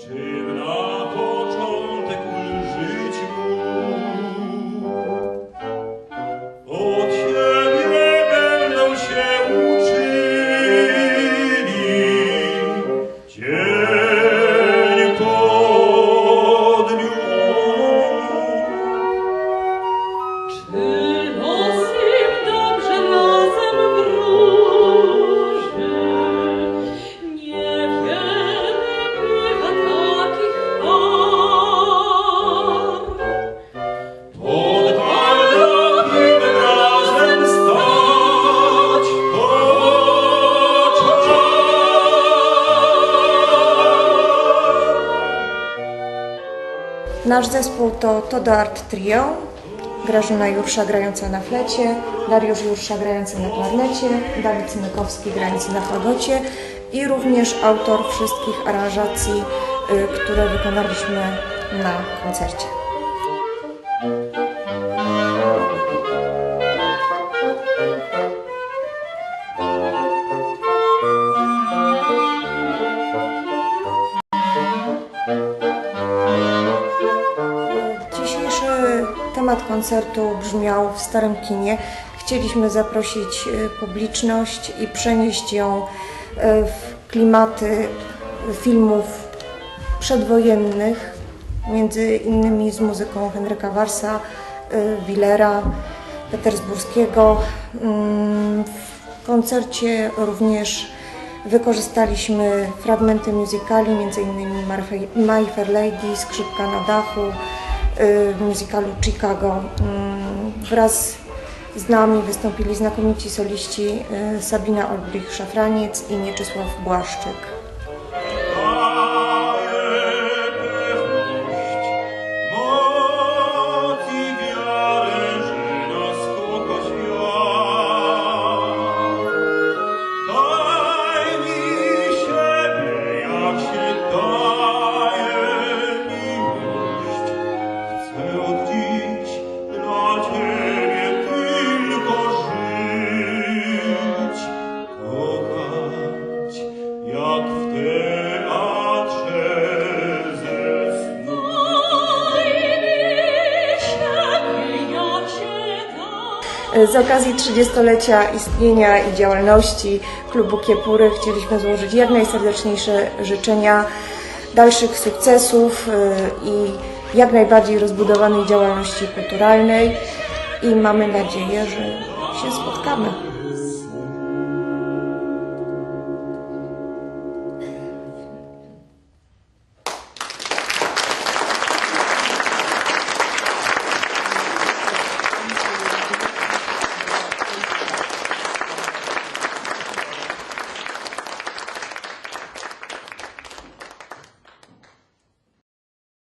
to Nasz zespół to Toda Art Trio, Grażyna Jursza grająca na flecie, Dariusz Jursza grający na klarnecie, Dawid Smykowski grający na fagocie i również autor wszystkich aranżacji, y, które wykonaliśmy na koncercie. Temat koncertu brzmiał w Starym Kinie. Chcieliśmy zaprosić e, publiczność i przenieść ją e, w klimaty filmów przedwojennych, między innymi z muzyką Henryka Warsa, e, Willera, Petersburskiego. Mm, W koncercie również wykorzystaliśmy fragmenty innymi Marfe- My Fair Lady, Skrzypka na dachu, musicalu Chicago. Mm, Wraz z nami wystąpili znakomici soliści y, Sabina Olbrich-Szafraniec i Mieczysław Błaszczyk. Z okazji 30-lecia istnienia i działalności klubu Kiepury chcieliśmy złożyć jak najserdeczniejsze życzenia dalszych sukcesów y, i jak najbardziej rozbudowanej działalności kulturalnej i mamy nadzieję, że się spotkamy.